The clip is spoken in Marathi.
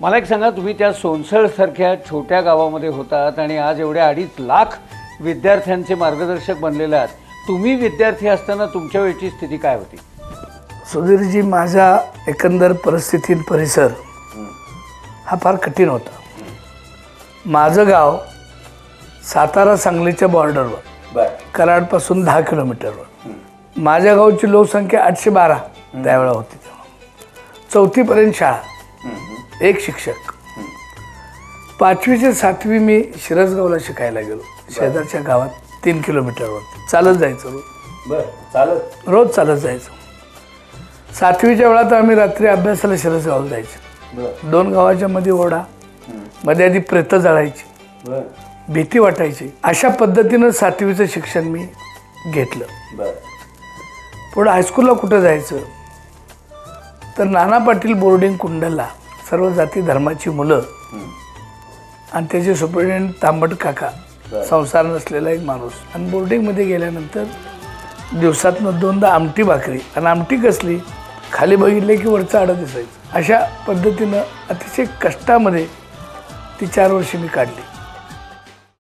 मला एक सांगा तुम्ही त्या सोनसळसारख्या छोट्या गावामध्ये होतात आणि आज एवढ्या अडीच लाख विद्यार्थ्यांचे मार्गदर्शक बनलेले आहात. तुम्ही विद्यार्थी असताना तुमच्या वेळची स्थिती काय होती? सुधीरजी माझा एकंदर परिस्थिती परिसर हा. फार कठीण होता. माझं गाव सातारा सांगलीच्या बॉर्डरवर कराडपासून दहा किलोमीटरवर माझ्या गावची लोकसंख्या आठशे बारा त्यावेळेला होती तेव्हा. चौथीपर्यंत शाळा. एक शिक्षक. पाचवी ते सातवी मी शिरसगावला शिकायला गेलो. शेजारच्या गावात तीन किलोमीटरवर चालत जायचं रोज. चालत. रोज चालत जायचो. सातवीच्या वेळात आम्ही रात्री अभ्यासाला शिरसगावला जायचो. दोन गावाच्या मध्ये ओढा मध्ये आधी प्रेत जाळायची. भीती वाटायची. अशा पद्धतीनं सातवीचं शिक्षण मी घेतलं. पुढं हायस्कूलला कुठं जायचं? तर नाना पाटील बोर्डिंग कुंडलला. सर्व जाती धर्माची मुलं. आणि त्याचे सुप्रिटेंडेंट तांबट काका. संसार नसलेला एक माणूस. आणि बोर्डिंगमध्ये गेल्यानंतर दिवसातनं दोनदा आमटी भाकरी. आणि आमटी कसली? खाली बघितले की वरचं आडं दिसायचं. अशा पद्धतीनं अतिशय कष्टामध्ये ती चार वर्षे मी काढली.